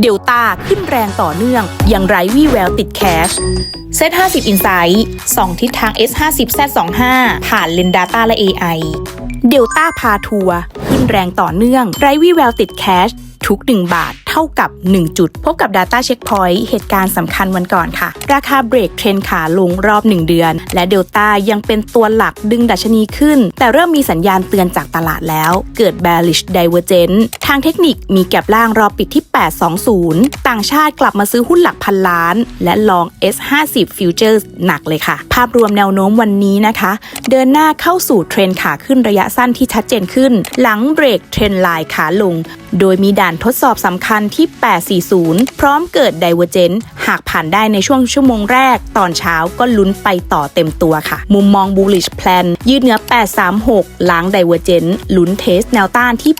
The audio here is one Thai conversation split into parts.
เดลต้าขึ้นแรงต่อเนื่อง ยังไร้วี่แววติดแคชเซต50 Insight ส่องทิศทาง S50 Z25 ผ่านเลน Data และ AI เดลต้าพาทัวร์ขึ้นแรงต่อเนื่อง ไร้วี่แววติดแคชทุก 1 บาท เท่ากับ 1 จุด พบกับ Data Checkpoint เหตุการณ์สำคัญวันก่อนค่ะ ราคาเบรกเทรนขาลงรอบ 1 เดือน และเดลต้ายังเป็นตัวหลักดึงดัชนีขึ้น แต่เริ่มมีสัญญาณเตือนจากตลาดแล้ว เกิด bearish divergence ทางเทคนิคมีแก็บล่างรอปิดที่ 820 ต่างชาติกลับมาซื้อหุ้นหลักพันล้าน และลอง S50 Futures หนักเลยค่ะ ภาพรวมแนวโน้มวันนี้นะคะ เดินหน้าเข้าสู่เทรนขาขึ้นระยะสั้นที่ชัดเจนขึ้น หลังเบรกเทรนไลน์ขาลง โดยมีด่านทดสอบสำคัญที่ 840 พร้อมเกิด Divergence หากผ่านได้ในช่วงชั่วโมงแรก ตอนเช้าก็ลุ้นไปต่อเต็มตัวค่ะ มุมมอง bullish plan ยืดเหนือ836 ล้าง Divergence ลุ้นเทสแนวต้านที่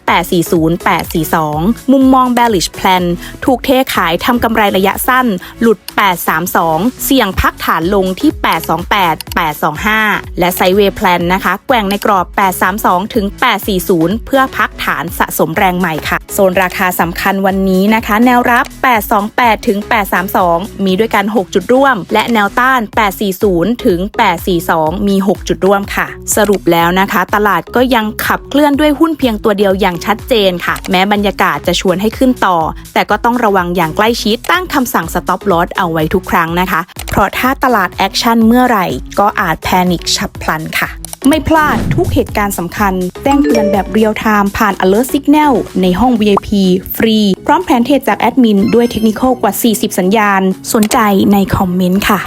840 842 มุมมอง bearish plan ถูกเทขายทำกำไรระยะสั้น หลุด 832 เสี่ยงพักฐานลงที่ 828 825 และไซเวย์แพลนนะคะ แกว่งในกรอบ 832 ถึง 840 เพื่อพักฐานสะสมแรงใหม่ค่ะ โซนราคาสำคัญวันนี้นะคะ แนวรับ 828 ถึง 832มีด้วยกัน 6 จุดร่วม และแนวต้าน 840 ถึง 842 มี 6 จุดร่วมค่ะ สรุปแล้วนะคะ ตลาดก็ยังขับเคลื่อนด้วยหุ้นเพียงตัวเดียวอย่างชัดเจนค่ะ แม้บรรยากาศจะชวนให้ขึ้นต่อ แต่ก็ต้องระวังอย่างใกล้ชิดตั้งคำสั่ง stop loss เอาไว้ทุกครั้งนะคะ เพราะถ้าตลาดแอคชั่นเมื่อไหร่ ก็อาจแพนิคฉับพลันค่ะ ไม่พลาดทุกเหตุการณ์สำคัญ แจ้งเตือนแบบเรียลไทม์ผ่าน alert signal ในห้อง VIP ฟรี พร้อมแผนเทรดจากแอดมินด้วยเทคนิคกว่า 40 สัญญาณ สนใจในคอมเมนต์ค่ะ